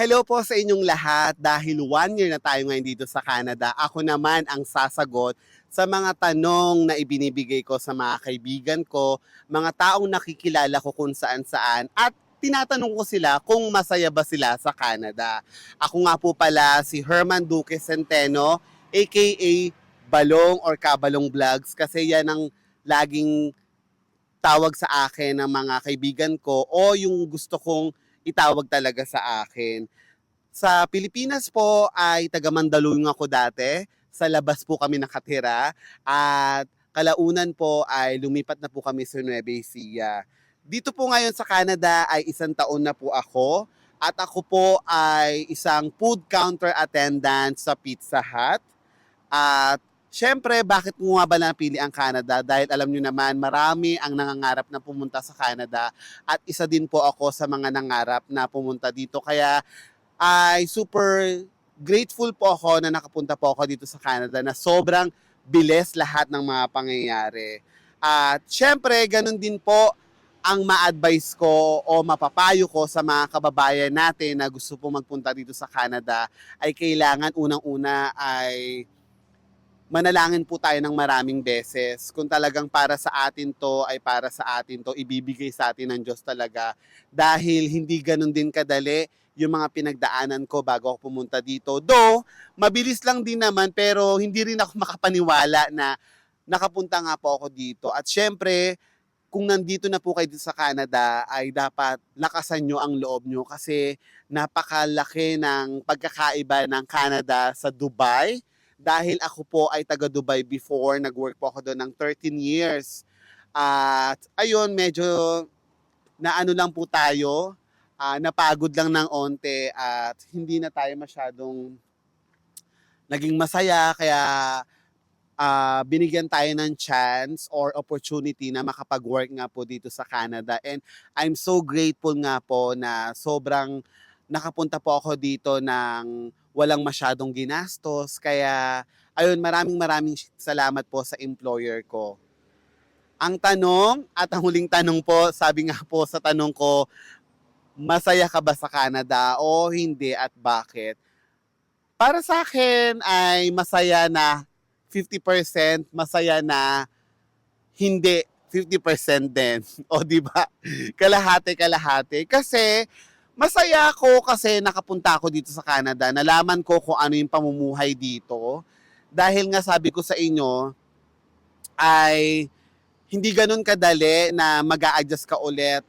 Hello po sa inyong lahat dahil one year na tayo ngayon dito sa Canada. Ako naman ang sasagot sa mga tanong na ibinibigay ko sa mga kaibigan ko, mga taong nakikilala ko kung saan saan at tinatanong ko sila kung masaya ba sila sa Canada. Ako nga po pala si Herman Duque Centeno aka Balong or Kabalong Vlogs kasi yan ang laging tawag sa akin ng mga kaibigan ko o yung gusto kong itawag talaga sa akin. Sa Pilipinas po ay taga Mandaluyong ako dati. Sa labas po kami nakatira at kalaunan po ay lumipat na po kami sa Nueva Ecija. Dito po ngayon sa Canada ay isang taon na po ako at ako po ay isang food counter attendant sa Pizza Hut. At Siyempre, bakit mo nga ba napili ang Canada? Dahil alam nyo naman, marami ang nangangarap na pumunta sa Canada at isa din po ako sa mga nangarap na pumunta dito. Kaya ay super grateful po ako na nakapunta po ako dito sa Canada na sobrang bilis lahat ng mga pangyayari. At syempre, ganun din po ang ma-advise ko o mapapayo ko sa mga kababayan natin na gusto po magpunta dito sa Canada ay kailangan unang-una ay manalangin po tayo ng maraming beses. Kung talagang para sa atin to ay para sa atin to, ibibigay sa atin ng Diyos talaga. Dahil hindi ganun din kadali yung mga pinagdaanan ko bago ako pumunta dito. Though, mabilis lang din naman pero hindi rin ako makapaniwala na nakapunta nga po ako dito. At syempre, kung nandito na po kayo sa Canada, ay dapat lakasan nyo ang loob nyo kasi napakalaki ng pagkakaiba ng Canada sa Dubai dahil ako po ay taga Dubai before, nag-work po ako doon ng 13 years. At ayun, medyo na ano lang po tayo, ah, napagod lang ng onte at hindi na tayo masyadong naging masaya kaya ah, binigyan tayo ng chance or opportunity na makapag-work nga po dito sa Canada. And I'm so grateful nga po na sobrang nakapunta po ako dito ng walang masyadong ginastos. Kaya, ayun, maraming maraming salamat po sa employer ko. Ang tanong at ang huling tanong po, sabi nga po sa tanong ko, masaya ka ba sa Canada o hindi at bakit? Para sa akin ay masaya na 50%, masaya na hindi 50% din. O di ba? Kalahati kalahati kasi Masaya ako kasi nakapunta ako dito sa Canada. Nalaman ko kung ano yung pamumuhay dito. Dahil nga sabi ko sa inyo, ay hindi ganun kadali na mag adjust ka ulit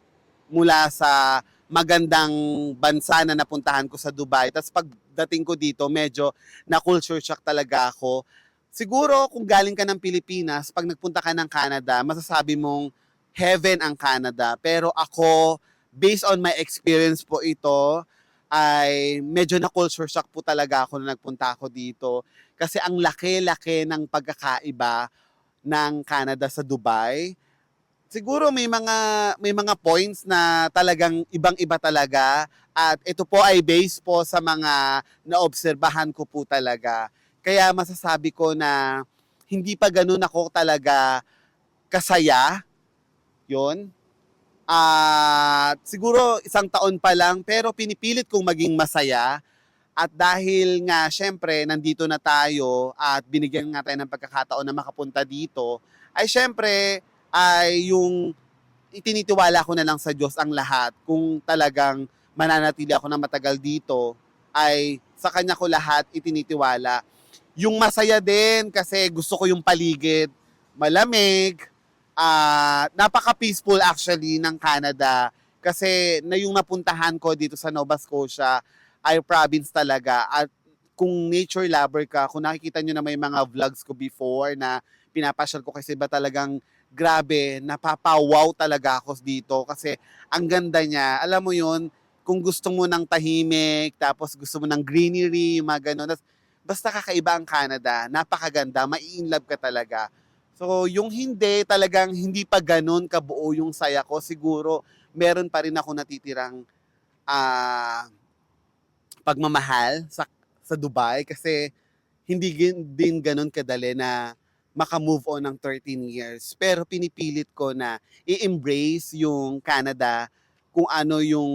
mula sa magandang bansa na napuntahan ko sa Dubai. Tapos pagdating ko dito, medyo na-culture shock talaga ako. Siguro kung galing ka ng Pilipinas, pag nagpunta ka ng Canada, masasabi mong heaven ang Canada. Pero ako, based on my experience po ito, ay medyo na culture shock po talaga ako na nagpunta ako dito. Kasi ang laki-laki ng pagkakaiba ng Canada sa Dubai. Siguro may mga may mga points na talagang ibang-iba talaga at ito po ay based po sa mga naobserbahan ko po talaga. Kaya masasabi ko na hindi pa ganun ako talaga kasaya. 'Yon at siguro isang taon pa lang pero pinipilit kong maging masaya. At dahil nga syempre nandito na tayo at binigyan nga tayo ng pagkakataon na makapunta dito, ay syempre ay yung itinitiwala ko na lang sa Diyos ang lahat. Kung talagang mananatili ako na matagal dito, ay sa Kanya ko lahat itinitiwala. Yung masaya din kasi gusto ko yung paligid, malamig, ah napaka-peaceful actually ng Canada kasi na yung napuntahan ko dito sa Nova Scotia ay province talaga at kung nature lover ka, kung nakikita nyo na may mga vlogs ko before na pinapasyal ko kasi ba talagang grabe, napapawaw talaga ako dito kasi ang ganda niya. Alam mo yun, kung gusto mo ng tahimik, tapos gusto mo ng greenery, mga ganun. Basta kakaiba ang Canada, napakaganda, mai-inlove ka talaga. So, yung hindi, talagang hindi pa ganun kabuo yung saya ko. Siguro, meron pa rin ako natitirang ah pagmamahal sa, sa Dubai kasi hindi din ganun kadali na maka-move on ng 13 years. Pero pinipilit ko na i-embrace yung Canada kung ano yung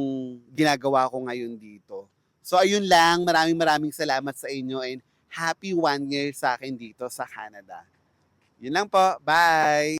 ginagawa ko ngayon dito. So ayun lang, maraming maraming salamat sa inyo and happy one year sa akin dito sa Canada. Yun lang po. Bye!